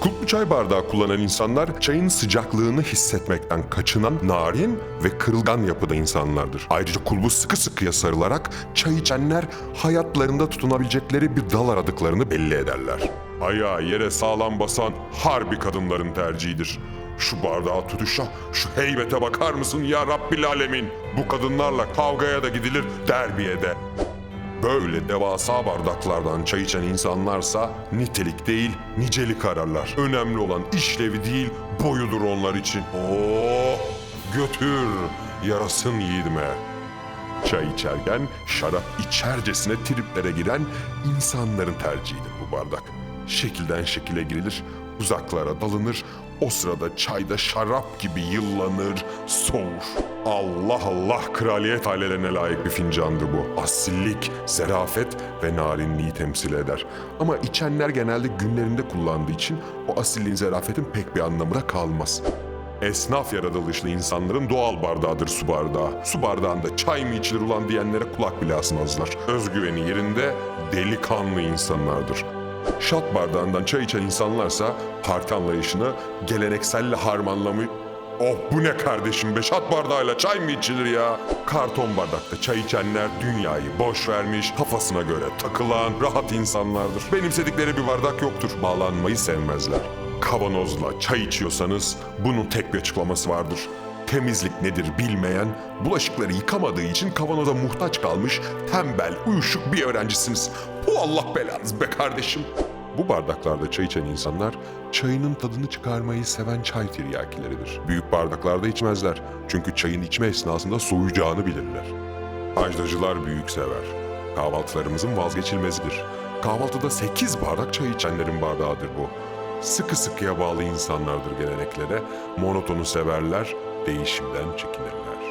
Kulplu çay bardağı kullanan insanlar çayın sıcaklığını hissetmekten kaçınan narin ve kırılgan yapıda insanlardır. Ayrıca kulbu sıkı sıkıya sarılarak çay içenler hayatlarında tutunabilecekleri bir dal aradıklarını belli ederler. Ayağı yere sağlam basan harbi kadınların tercihidir. Şu bardağı tutuşa, şu heybete bakar mısın ya Rabbil Alemin? Bu kadınlarla kavgaya da gidilir, derbiye de. Böyle devasa bardaklardan çay içen insanlarsa nitelik değil nicelik ararlar. Önemli olan işlevi değil boyudur onlar için. Oh götür yarasın yiğidime. Çay içerken şarap içercesine triplere giren insanların tercihidir bu bardak. Şekilden şekile girilir, uzaklara dalınır, o sırada çayda şarap gibi yıllanır, soğur. Allah Allah kraliyet ailelerine layık bir fincandır bu. Asillik, zerafet ve narinliği temsil eder. Ama içenler genelde günlerinde kullandığı için o asilliğin, zarafetin pek bir anlamına kalmaz. Esnaf yaratılışlı insanların doğal bardağıdır su bardağı. Su bardağında çay mı içilir ulan diyenlere kulak bile asmazlar. Özgüveni yerinde delikanlı insanlardır. Şat bardağından çay içen insanlarsa parti anlayışını gelenekselle harmanlamış... Oh bu ne kardeşim be şat bardağıyla çay mı içilir ya? Karton bardakta çay içenler dünyayı boş vermiş, kafasına göre takılan rahat insanlardır. Benimsedikleri bir bardak yoktur, bağlanmayı sevmezler. Kavanozla çay içiyorsanız bunun tek bir açıklaması vardır. Temizlik nedir bilmeyen, bulaşıkları yıkamadığı için kavanoza muhtaç kalmış tembel, uyuşuk bir öğrencisiniz. Bu Allah belanız be kardeşim. Bu bardaklarda çay içen insanlar çayının tadını çıkarmayı seven çay tiryakileridir. Büyük bardaklarda içmezler çünkü çayın içme esnasında soğuyacağını bilirler. Ajdacılar büyük sever. Kahvaltılarımızın vazgeçilmezidir. Kahvaltıda 8 bardak çay içenlerin bardağıdır bu. Sıkı sıkıya bağlı insanlardır geleneklere, monotonu severler, değişimden çekinirler.